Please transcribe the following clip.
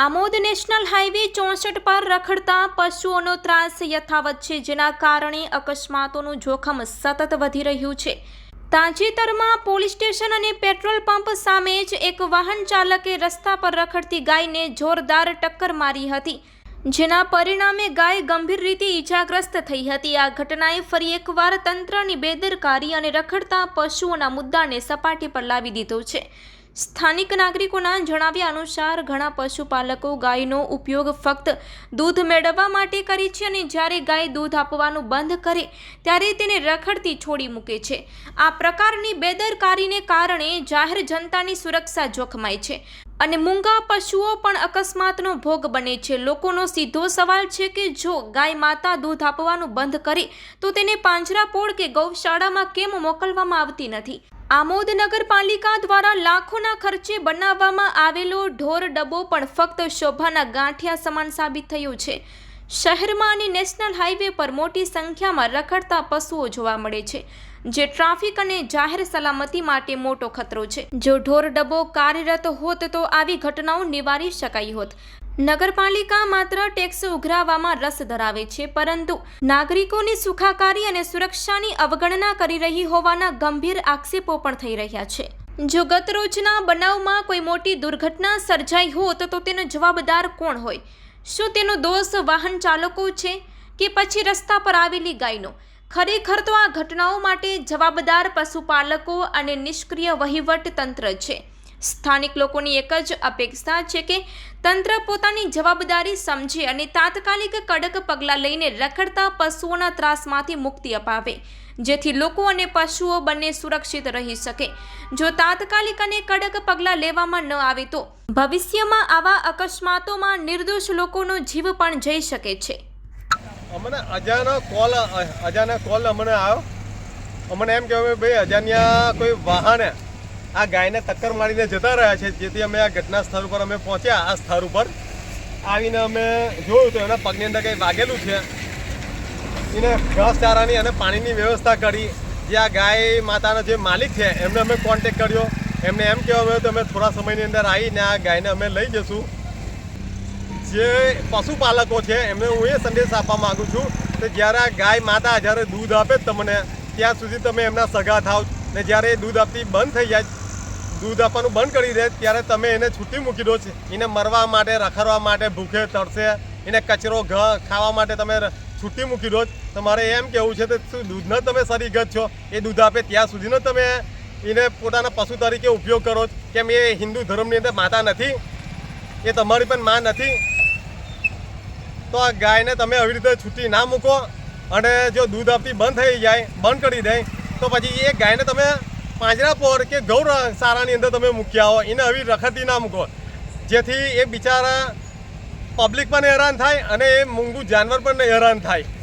Amod national highway ચોસઠ પર રખડતા પશુઓનો ત્રાસ યથાવત છે, જેના કારણે અકસ્માતોનું જોખમ સતત વધી રહ્યું છે. તાજેતરમાં પોલીસ સ્ટેશન અને પેટ્રોલ પંપ સામે જ એક વાહન ચાલકે રસ્તા પર રખડતી ગાયને જોરદાર ટક્કર મારી હતી, જેના પરિણામે ગાય ગંભીર રીતે ઈજાગ્રસ્ત થઈ હતી. આ ઘટનાએ ફરી એકવાર તંત્રની બેદરકારી અને રખડતા પશુઓના મુદ્દાને સપાટી પર લાવી દીધો છે. સ્થાનિક નાગરિકોના જણાવ્યા અનુસાર ઘણા પશુપાલકો ગાયનો ઉપયોગ ફક્ત દૂધ મેળવવા માટે કરે છે અને જ્યારે ગાય દૂધ આપવાનું બંધ કરે, ત્યારે તેને રખડતી છોડી મૂકે છે. આ પ્રકારની બેદરકારીને કારણે જાહેર જનતાની સુરક્ષા જોખમાય છે. અને મૂંગા પશુઓ પણ અકસ્માતનો ભોગ બને છે. લોકોનો સીધો સવાલ છે કે જો ગાય માતા દૂધ આપવાનું બંધ કરે, તો તેને પાંજરાપોળ કે ગૌશાળામાં કેમ મોકલવામાં આવતી નથી? આમોદ નગરપાલિકા દ્વારા લાખોના ખર્ચે બનાવવામાં આવેલો ઢોર ડબ્બો પણ ફક્ત શોભાના ગાંઠિયા સમાન સાબિત થયો છે. શહેરમાં અને નેશનલ હાઈવે પર મોટી સંખ્યામાં રખડતા પશુઓ જોવા મળે છે. જે ટ્રાફિક અને જાહેર સલામતી માટે મોટો ખતરો છે. જો ઢોર ડબ્બો કાર્યરત હોત તો આવી ઘટનાઓ નિવારી શકાઈ હોત. નગરપાલિકા માત્ર ટેક્સ ઉઘરાવવામાં રસ ધરાવે છે, પરંતુ નાગરિકોની સુખાકારી અને સુરક્ષાની અવગણના કરી રહી હોવાના ગંભીર આક્ષેપો પણ થઈ રહ્યા છે. જો ગત રોજના બનાવમાં કોઈ મોટી દુર્ઘટના સર્જાઈ હોત તો તેનો જવાબદાર કોણ હોય? શું તેનો દોષ વાહન ચાલકો છે કે પછી રસ્તા પર આવેલી ગાયનો? ખરેખર તો આ ઘટનાઓ માટે જવાબદાર પશુપાલકો અને નિષ્ક્રિય વહીવટ તંત્ર છે. સ્થાનિક લોકોની એક જ અપેક્ષા છે કે તંત્ર પોતાની જવાબદારી સમજે અને તાત્કાલિક કડક પગલાં લઈને રખડતા પશુઓના ત્રાસમાંથી મુક્તિ અપાવે, જેથી લોકો અને પશુઓ બંને સુરક્ષિત રહી શકે. જો તાત્કાલિક અને કડક પગલાં લેવામાં ન આવે તો ભવિષ્યમાં આવા અકસ્માતોમાં નિર્દોષ લોકોનો જીવ પણ જઈ શકે છે. અમને અજાનો કોલ અજાનો કોલ અમને આવ્યો અમને એમ કહેવાય ભાઈ અજાન્યા કોઈ વાહને આ ગાયને ટક્કર મારીને જતા રહ્યા છે. જેથી અમે આ ઘટના સ્થળ ઉપર અમે પહોંચ્યા, આ સ્થળ ઉપર. આવીને અમે જોયું તો એના પગની અંદર કંઈ વાગેલું છે. એને ઘાસચારાની અને પાણીની વ્યવસ્થા કરી. જે આ ગાય માતાનો જે માલિક છે, એમને અમે કોન્ટેક કર્યો. એમને એમ કહેવામાં આવ્યું તો અમે થોડા સમયની અંદર આવીને આ ગાયને અમે લઈ જશું. જે પશુપાલકો છે, એમને હું એ સંદેશ આપવા માંગુ છું કે જ્યારે આ ગાય માતા જ્યારે દૂધ આપે તમને, ત્યાં સુધી તમે એમના સગા થાવ ને જ્યારે એ દૂધ આપતી બંધ થઈ જાય, દૂધ આપવાનું બંધ કરી દે, ત્યારે તમે એને છૂટી મૂકી દો છો. એને મરવા માટે, રખડવા માટે, ભૂખે તરસે એને કચરો ઘ ખાવા માટે તમે છૂટી મૂકી દો. તમારે એમ કહેવું છે કે શું દૂધનો તમે સરીગત છો? એ દૂધ આપે ત્યાં સુધીનો તમે એને પોતાના પશુ તરીકે ઉપયોગ કરો કેમ એ હિન્દુ ધર્મની અંદર માતા નથી? એ તમારી પણ માં નથી? તો આ ગાયને તમે આવી રીતે છૂટી ના મૂકો અને જો દૂધ આપતી બંધ થઈ જાય, બંધ કરી દે, તો પછી એ ગાયને તમે પાંજરા પર કે ગૌર સારાની અંદર તમે મૂક્યા હો એને આવી રખડતી ના મૂકો. જેથી એ બિચારા પબ્લિક પણ હેરાન થાય અને એ મૂંગું જાનવર પણ હેરાન થાય.